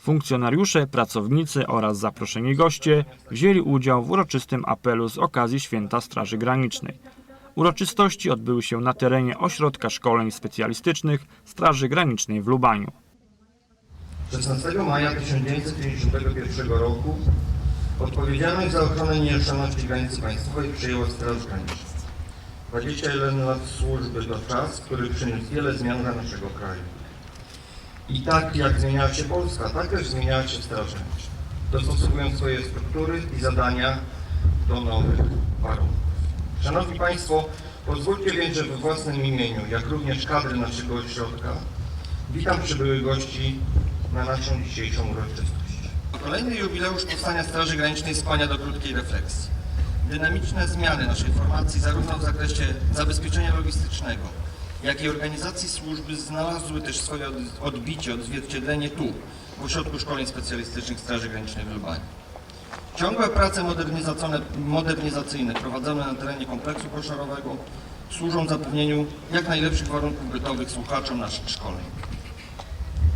Funkcjonariusze, pracownicy oraz zaproszeni goście wzięli udział w uroczystym apelu z okazji Święta Straży Granicznej. Uroczystości odbyły się na terenie Ośrodka Szkoleń Specjalistycznych Straży Granicznej w Lubaniu. 16 maja 1951 roku odpowiedzialność za ochronę nieruchomości granicy państwowej przejęła Straż Graniczna. 21 lat służby to czas, który przyniósł wiele zmian dla naszego kraju. I tak jak zmieniała się Polska, tak też zmieniała się Straż Graniczna, dostosowując swoje struktury i zadania do nowych warunków. Szanowni Państwo, pozwólcie więc, że we własnym imieniu, jak również kadry naszego ośrodka, witam przybyłych gości na naszą dzisiejszą uroczystość. Kolejny jubileusz powstania Straży Granicznej skłania do krótkiej refleksji. Dynamiczne zmiany naszej formacji zarówno w zakresie zabezpieczenia logistycznego, jak i organizacji służby znalazły też swoje od- odbicie, odzwierciedlenie tu, w Ośrodku Szkoleń Specjalistycznych Straży Granicznej w Lubaniu. Ciągłe prace modernizacyjne, modernizacyjne prowadzone na terenie kompleksu koszarowego służą zapewnieniu jak najlepszych warunków bytowych słuchaczom naszych szkoleń.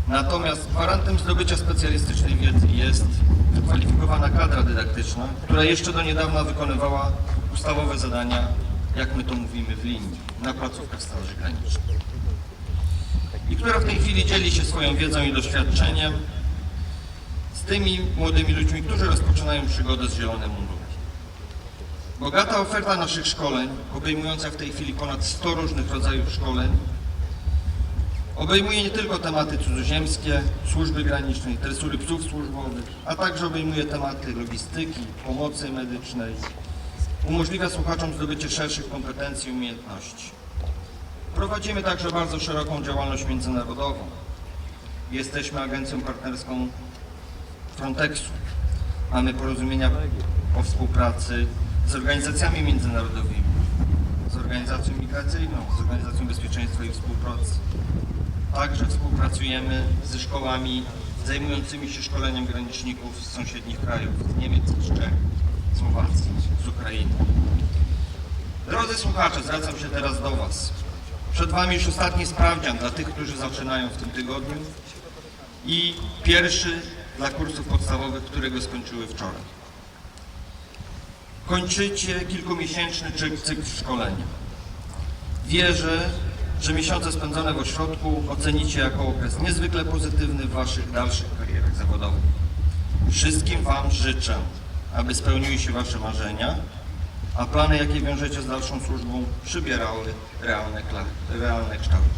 Natomiast gwarantem zdobycia specjalistycznej wiedzy jest wykwalifikowana kadra dydaktyczna, która jeszcze do niedawna wykonywała ustawowe zadania, jak my to mówimy w linii, na placówkach Straży Granicznej. I która w tej chwili dzieli się swoją wiedzą i doświadczeniem z tymi młodymi ludźmi, którzy rozpoczynają przygodę z zielonym mundurem. Bogata oferta naszych szkoleń, obejmująca w tej chwili ponad 100 różnych rodzajów szkoleń, Obejmuje nie tylko tematy cudzoziemskie, służby granicznej, tresury psów służbowych, a także obejmuje tematy logistyki, pomocy medycznej. Umożliwia słuchaczom zdobycie szerszych kompetencji i umiejętności. Prowadzimy także bardzo szeroką działalność międzynarodową. Jesteśmy agencją partnerską Frontexu. Mamy porozumienia o współpracy z organizacjami międzynarodowymi, z organizacją migracyjną, z organizacją bezpieczeństwa i współpracy. Także współpracujemy ze szkołami zajmującymi się szkoleniem graniczników z sąsiednich krajów, z Niemiec, z Czech, Słowacji, z Ukrainy. Drodzy słuchacze, zwracam się teraz do Was. Przed Wami już ostatni sprawdzian dla tych, którzy zaczynają w tym tygodniu i pierwszy dla kursów podstawowych, którego skończyły wczoraj. Kończycie kilkumiesięczny cy- cykl szkolenia. Wierzę, że miesiące spędzone w ośrodku ocenicie jako okres niezwykle pozytywny w Waszych dalszych karierach zawodowych. Wszystkim Wam życzę, aby spełniły się Wasze marzenia, a plany, jakie wiążecie z dalszą służbą, przybierały realne, realne kształty.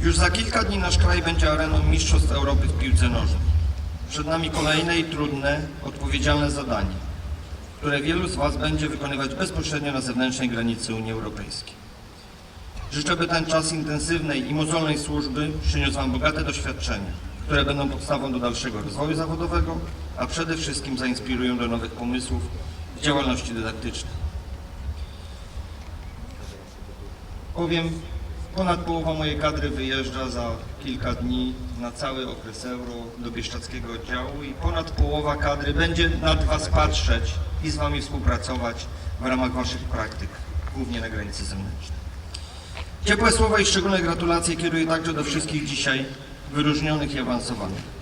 Już za kilka dni nasz kraj będzie areną Mistrzostw Europy w piłce nożnej. Przed nami kolejne i trudne, odpowiedzialne zadanie które wielu z Was będzie wykonywać bezpośrednio na zewnętrznej granicy Unii Europejskiej. Życzę, by ten czas intensywnej i mozolnej służby przyniósł Wam bogate doświadczenia, które będą podstawą do dalszego rozwoju zawodowego, a przede wszystkim zainspirują do nowych pomysłów w działalności dydaktycznej. Powiem, ponad połowa mojej kadry wyjeżdża za kilka dni na cały okres euro do Bieszczadzkiego oddziału i ponad połowa kadry będzie nad Was patrzeć i z Wami współpracować w ramach Waszych praktyk, głównie na granicy zewnętrznej. Ciepłe słowa i szczególne gratulacje kieruję także do wszystkich dzisiaj wyróżnionych i awansowanych.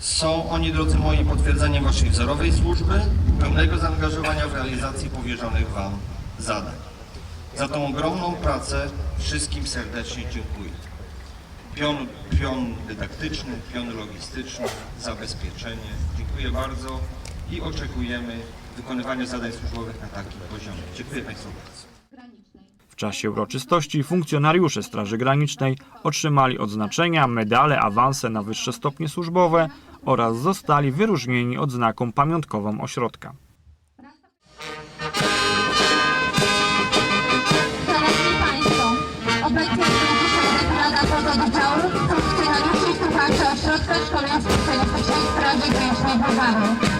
Są oni, drodzy moi, potwierdzeniem Waszej wzorowej służby, pełnego zaangażowania w realizację powierzonych Wam zadań. Za tą ogromną pracę wszystkim serdecznie dziękuję. Pion, pion dydaktyczny, pion logistyczny, zabezpieczenie. Dziękuję bardzo i oczekujemy wykonywania zadań służbowych na takim poziomie. Dziękuję Państwu bardzo. Czasie uroczystości funkcjonariusze Straży Granicznej otrzymali odznaczenia, medale, awanse na wyższe stopnie służbowe oraz zostali wyróżnieni odznaką pamiątkową ośrodka. Szanowni Państwo, obecnie zapraszamy Rada Pogododziału, funkcjonariuszy i słuchaczy Ośrodka Szkolenia Specjalistycznej Straży Granicznej w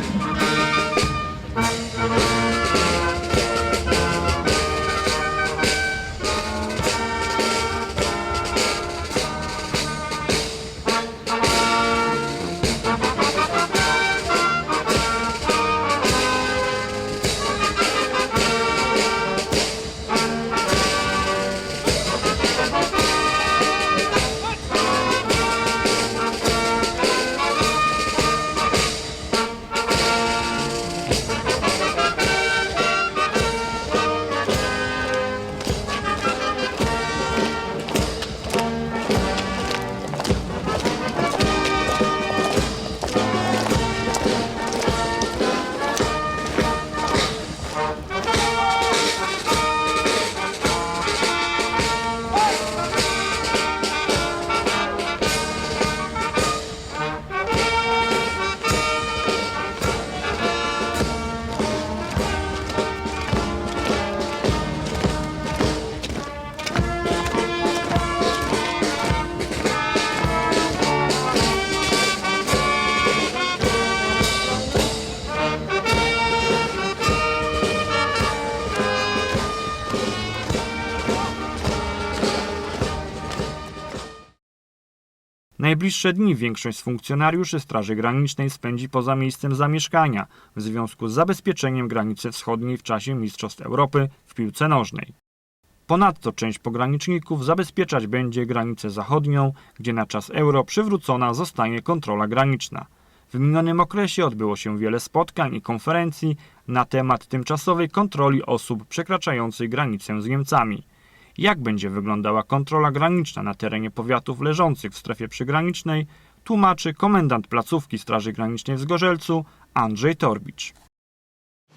Najbliższe dni większość funkcjonariuszy Straży Granicznej spędzi poza miejscem zamieszkania w związku z zabezpieczeniem granicy wschodniej w czasie Mistrzostw Europy w piłce nożnej. Ponadto część pograniczników zabezpieczać będzie granicę zachodnią, gdzie na czas euro przywrócona zostanie kontrola graniczna. W minionym okresie odbyło się wiele spotkań i konferencji na temat tymczasowej kontroli osób przekraczających granicę z Niemcami. Jak będzie wyglądała kontrola graniczna na terenie powiatów leżących w strefie przygranicznej, tłumaczy komendant placówki Straży Granicznej w Zgorzelcu Andrzej Torbicz.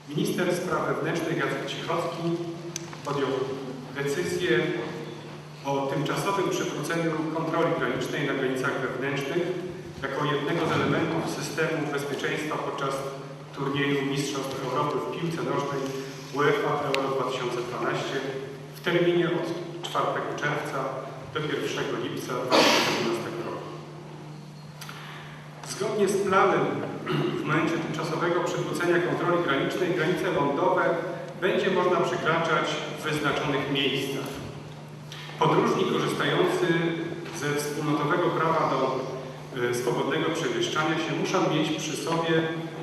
Minister Spraw Wewnętrznych Jacek Cichocki podjął decyzję o tymczasowym przywróceniu kontroli granicznej na granicach wewnętrznych jako jednego z elementów systemu bezpieczeństwa podczas turnieju Mistrzostw Europy w piłce nożnej UEFA Euro 2012 w terminie od 4 czerwca do 1 lipca 2012 roku. Zgodnie z planem w momencie tymczasowego przywrócenia kontroli granicznej granice lądowe będzie można przekraczać w wyznaczonych miejscach. Podróżni korzystający ze wspólnotowego prawa do y, swobodnego przemieszczania się muszą mieć przy sobie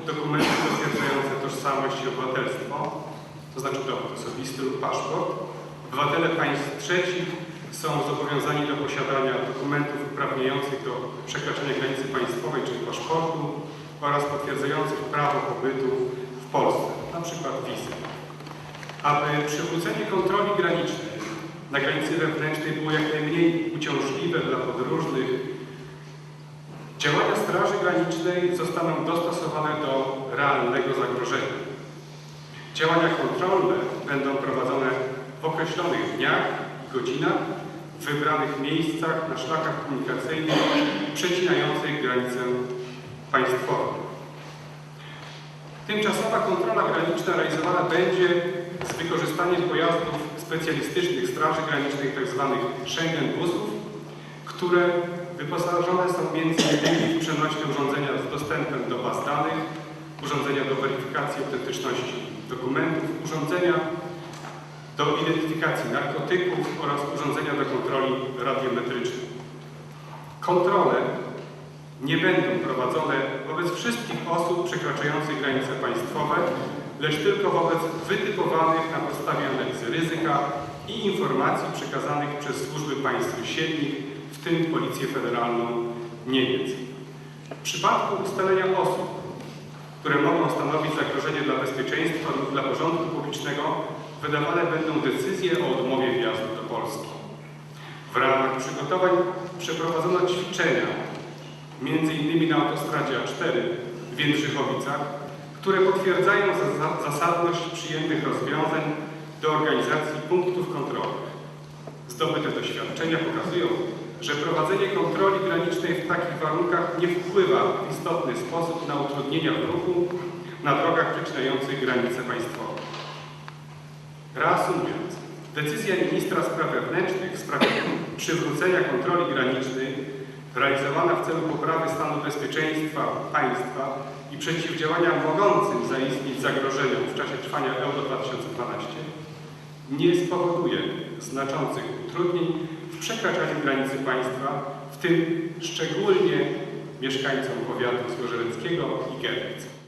dokumenty potwierdzające tożsamość i obywatelstwo, to znaczy dowód osobisty lub paszport. Obywatele państw trzecich są zobowiązani do posiadania dokumentów uprawniających do przekraczania granicy państwowej, czyli paszportu oraz potwierdzających prawo pobytu w Polsce, przykład wizy. Aby przywrócenie kontroli granicznej na granicy wewnętrznej było jak najmniej uciążliwe dla podróżnych, działania Straży Granicznej zostaną dostosowane do realnego zagrożenia. Działania kontrolne będą prowadzone w określonych dniach i godzinach w wybranych miejscach na szlakach komunikacyjnych przecinających granicę państwową. Tymczasowa kontrola graniczna realizowana będzie z wykorzystaniem pojazdów specjalistycznych Straży Granicznej, tzw. Schengen busów, które wyposażone są m.in. w przenośne urządzenia z dostępem do baz danych, urządzenia do weryfikacji autentyczności dokumentów, urządzenia do identyfikacji narkotyków oraz urządzenia do kontroli radiometrycznej. Kontrole nie będą prowadzone wobec wszystkich osób przekraczających granice państwowe, lecz tylko wobec wytypowanych na podstawie analizy ryzyka i informacji przekazanych przez służby państw sąsiednich, w tym Policję Federalną Niemiec. W przypadku ustalenia osób, które mogą stanowić zagrożenie dla bezpieczeństwa lub dla porządku publicznego, wydawane będą decyzje o odmowie wjazdu do Polski. W ramach przygotowań przeprowadzono ćwiczenia, innymi na autostradzie A4 w Jędrzychowicach, które potwierdzają za- zasadność przyjętych rozwiązań do organizacji punktów kontrolnych. Zdobyte doświadczenia pokazują, że prowadzenie kontroli granicznej w takich warunkach nie wpływa w istotny sposób na utrudnienia w ruchu na drogach przecinających granice państwowe. Reasumując, decyzja ministra spraw wewnętrznych w sprawie przywrócenia kontroli granicznej realizowana w celu poprawy stanu bezpieczeństwa państwa i przeciwdziałania mogącym zaistnieć zagrożeniom w czasie trwania Euro 2012 nie spowoduje znaczących utrudnień w przekraczaniu granicy państwa, w tym szczególnie mieszkańcom powiatu zgorzeleckiego i Gerlic.